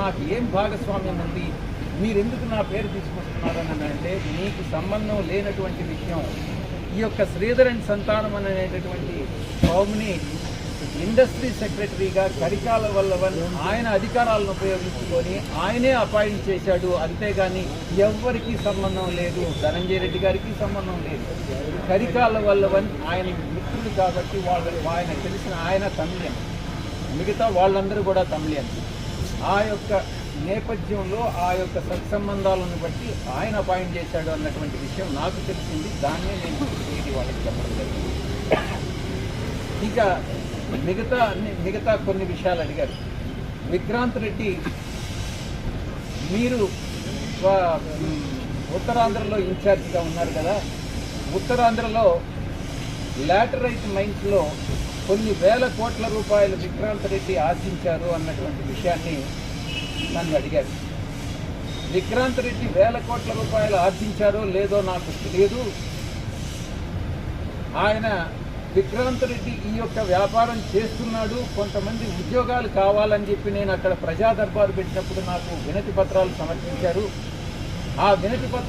నాకు ఏం భాగస్వామ్యం ఉంది మీరెందుకు నా పేరు తీసుకొస్తున్నారని అంటే మీకు సంబంధం లేనటువంటి విషయం. ఈ యొక్క శ్రీధర్ అండ్ సంతానం అనేటటువంటి స్వామిని ఇండస్ట్రీ సెక్రటరీగా కరికాల వల్లవన్ ఆయన అధికారాలను ఉపయోగించుకొని ఆయనే అపాయింట్ చేశాడు. అంతేగాని ఎవ్వరికీ సంబంధం లేదు. ధనంజయ రెడ్డి గారికి సంబంధం లేదు. కరికాల వల్లవన్ ఆయన మిత్రుడు కాబట్టి వాళ్ళు ఆయన తెలిసిన ఆయన తమిళన్ మిగతా వాళ్ళందరూ కూడా తమిళన్ ఆ యొక్క నేపథ్యంలో ఆ యొక్క సత్సంబంధాలను బట్టి ఆయన అపాయింట్ చేశాడు అన్నటువంటి విషయం నాకు తెలిసింది. దాన్నే నేను ఇది వాళ్ళకి చెప్పడం జరిగింది. ఇక మిగతా మిగతా కొన్ని విషయాలు అడిగారు. విక్రాంత్ రెడ్డి మీరు ఉత్తరాంధ్రలో ఇన్ఛార్జిగా ఉన్నారు కదా. ఉత్తరాంధ్రలో లాటరైట్ మైన్స్లో కొన్ని వేల కోట్ల రూపాయలు విక్రాంత్ రెడ్డి ఆర్జించారు అన్నటువంటి విషయాన్ని నన్ను అడిగారు. విక్రాంత్ రెడ్డి వేల కోట్ల రూపాయలు ఆర్జించారో లేదో నాకు తెలియదు. ఆయన విక్రాంత్ రెడ్డి ఈ యొక్క వ్యాపారం చేస్తున్నాడు కొంతమంది ఉద్యోగాలు కావాలని చెప్పి నేను అక్కడ ప్రజా దర్బారు పెట్టినప్పుడు నాకు వినతి పత్రాలు సమర్పించారు. ఆ వినతి పత్రాలు